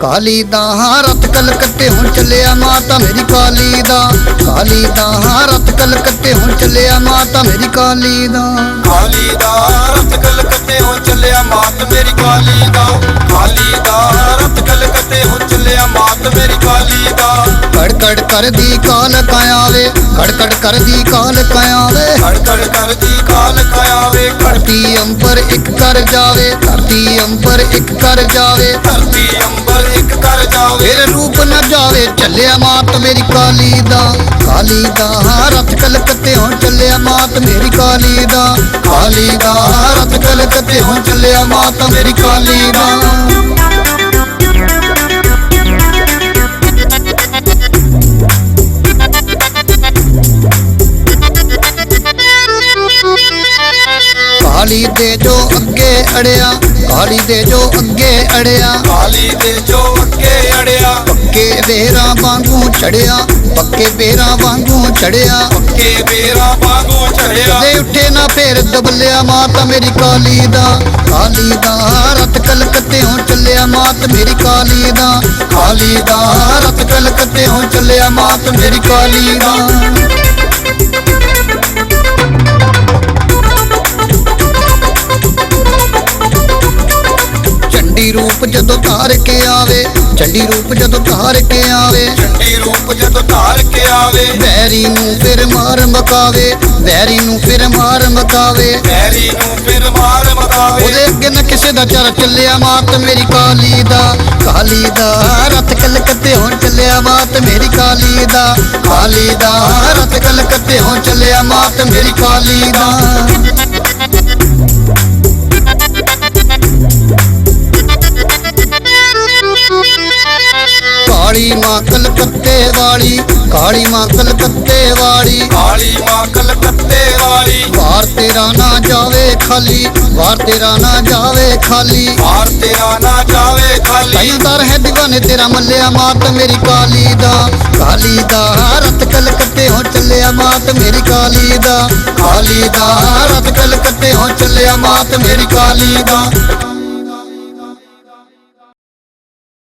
ਕਾਲੀ ਦਾ ਹਾਰਤ ਕਲਕੱਤੇ ਹੁਣ ਚੱਲਿਆ ਮਾਤਾ ਮੇਰੀ ਕਾਲੀ ਦਾ। ਕਾਲੀ ਦਾ ਹਾਰਤ ਕਲਕੱਤੇ ਹੁਣ ਚੱਲਿਆ ਮਾਤਾ ਮੇਰੀ ਕਾਲੀ ਦਾ। ਕਾਲੀ ਦਾ ਹਾਰਤ ਕਲਕੱਤੇ ਹੁਣ ਚੱਲਿਆ ਮਾਤਾ ਮੇਰੀ ਕਾਲੀ ਦਾ। ਕਾਲੀ ਦਾ ਹਾਰਤ ਕਲਕੱਤੇ ਹੁਣ ਚੱਲਿਆ ਮਾਤਾ ਮੇਰੀ ਕਾਲੀ ਦਾ। ਕੜਕੜ ਕਰਦੀ ਕਾਲ ਕਾਇਆਵੇ ਕੜਕੜ ਕਰਦੀ ਕਾਲ ਕਾਇਆਵੇ ਕੜਕੜ ਕਰਦੀ ਕਾਲ ਕਾਇਆਵੇ ਧਰਤੀ ਅੰਬਰ ਇੱਕ ਕਰ ਜਾਵੇ ਧਰਤੀ ਅੰਬਰ ਇੱਕ ਕਰ ਜਾਵੇ। ਧਰਤੀ ਅੰਬਰ ਚੱਲਿਆ ਮਾਤ ਮੇਰੀ ਕਾਲੀ ਦਾ ਕਾਲੀ ਦਾ ਰਥ ਕਲਕੱਤੇ ਹੁਣ ਚੱਲਿਆ ਮਾਤ ਮੇਰੀ ਕਾਲੀ ਦਾ ਕਾਲੀ ਦਾ ਰਥ ਕਲਕੱਤੇ ਹੁਣ ਚੱਲਿਆ ਮਾਤ ਮੇਰੀ ਕਾਲੀ ਦਾ। ਕਾਲੀ ਦੇ ਜੋ ਅੱਗੇ ਅੜਿਆ ਕਾਲੀ ਦੇ ਜੋ ਅੱਗੇ ਅੜਿਆ। ਕਾਲੀ ਦੇ ਜੋ ਅੱਗੇ ਅੜਿਆ। ਪੱਕੇ ਬੇਰਾਂ ਵਾਂਗੂ ਚੜਿਆ ਪੱਕੇ ਬੇਰਾਂ ਵਾਂਗੂ ਚੜਿਆ। ਕੇ ਬੇਰਾ ਵਾਂਗੂ ਚੜਿਆ। ਦੇ ਉੱਠੇ ਨਾ ਫੇਰ ਦਬਲਿਆ ਮਾਤਾ ਮੇਰੀ ਕਾਲੀ ਦਾ। ਕਾਲੀ ਦਾ ਰਤ ਕਲਕੱਤੇ ਹੋਂ ਚੱਲਿਆ ਮਾਤ ਮੇਰੀ ਕਾਲੀ ਦਾ। ਕਾਲੀ ਦਾ ਰਤ ਕਲਕੱਤੇ ਹੋਂ ਚੱਲਿਆ ਮਾਤ ਮੇਰੀ ਕਾਲੀ ਦਾ। ਚੰਡੀ ਰੂਪ ਜਦੋਂ ਧਾਰ ਕੇ ਆਵੇ ਚੰਡੀ ਰੂਪ ਜਦੋਂ ਧਾਰ ਕੇ ਆਵੇ ਚੰਡੀ ਰੂਪ ਜਦੋਂ ਧਾਰ ਕੇ ਆਵੇ ਵੈਰੀ ਨੂੰ ਫਿਰ ਮਾਰ ਮਕਾਵੇ ਵੈਰੀ ਨੂੰ ਫਿਰ ਮਾਰ ਮਕਾਵੇ ਪੈਰੀ ਨੂੰ ਫਿਰ ਮਾਰ ਮਕਾਵੇ। ਉਹਦੇ ਅੱਗੇ ਨਾ ਕਿਸੇ ਦਾ ਚਰ ਚੱਲਿਆ ਮਾਤ ਮੇਰੀ ਕਾਲੀ ਦਾ ਕਾਲੀ ਦਾ ਰਤ ਕਲਕੱਤੇ ਹੋਂ ਚੱਲਿਆ ਮਾਤ ਮੇਰੀ ਕਾਲੀ ਦਾ ਕਾਲੀ ਦਾ ਰਤ ਕਲਕੱਤੇ ਹੋਂ ਚੱਲਿਆ ਮਾਤ ਮੇਰੀ ਕਾਲੀ ਦਾ। ਕਾਲੀ ਮਾਂ ਕਲਕੱਤੇ ਵਾਲੀ ਕਾਲੀ ਮਾਂ ਕਲਕੱਤੇ ਵਾਲੀ। ਕਾਲੀ ਮਾਂ ਕਲਕੱਤੇ ਵਾਲੀ। ਵਾਰ ਤੇਰਾ ਨਾ ਜਾਵੇ ਖਾਲੀ ਵਾਰ ਤੇਰਾ ਨਾ ਜਾਵੇ ਖਾਲੀ। ਮਾਰ ਤੇਰਾ ਨਾ ਜਾਵੇ ਖਾਲੀ। ਤਾਈਂ ਦਰ ਹੈ دیਵਾਨੇ ਤੇਰਾ ਮੱਲਿਆ ਮਾਤ ਮੇਰੀ ਕਾਲੀ ਦਾ। ਕਾਲੀ ਦਾ ਰਤ ਕਲਕੱਤੇ ਹੋ ਚੱਲਿਆ ਮਾਤ ਮੇਰੀ ਕਾਲੀ ਦਾ। ਕਾਲੀ ਦਾ ਰਤ ਕਲਕੱਤੇ ਹੋ ਚੱਲਿਆ ਮਾਤ ਮੇਰੀ ਕਾਲੀ ਦਾ।